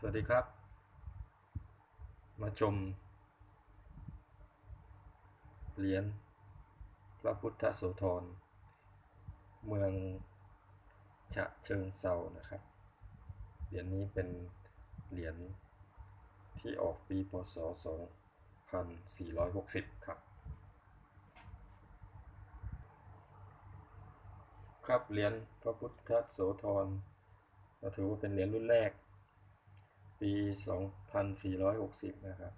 สวัสดีครับ มาชม เหรียญพระพุทธโสธร เมืองฉะเชิงเซานะครับ เหรียญนี้เป็นเหรียญที่ออกปีพศ 2460 ครับครับเหรียญพระพุทธโสธรเราถือว่าเป็นเหรียญรุ่นแรก ปี 2460 นะครับ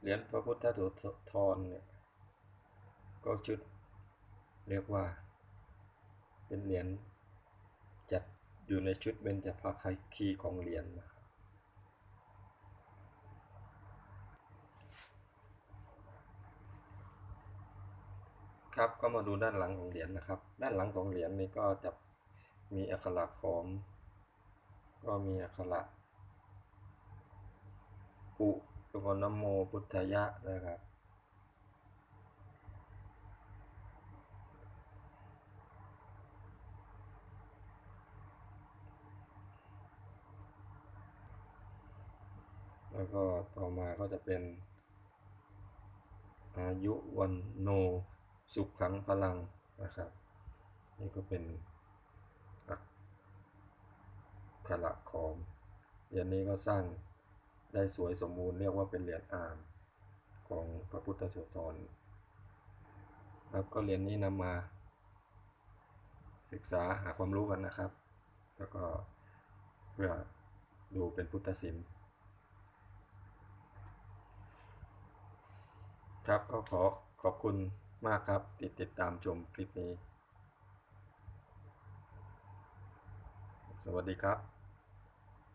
เหรียญพระพุทธโสธรเนี่ย ก็ชุดเรียกว่า เป็นเหรียญจัดอยู่ในชุดเบญจภาคีของเหรียญนะครับก็มาดูด้านหลังของเหรียญนะครับ ด้านหลังของเหรียญนี้ก็จะมีอักขระของ ก็มีอักขระอุแล้วก็นโมพุทธยะนะครับ แล้วก็ต่อมาก็จะเป็น อายุวันโนสุขขังพลังนะครับ นี่ก็เป็น ขระของเหรียญนี้ก็สร้างได้สวยสมบูรณ์เรียกว่าเป็นเหรียญอามของพระพุทธโสธรครับก็เหรียญนี้นำมาศึกษาหาความรู้กันนะครับ แล้วก็เพื่อดูเป็นพุทธศิลป์ครับก็ขอขอบคุณมากครับที่ติดตามชมคลิปนี้ สวัสดีครับ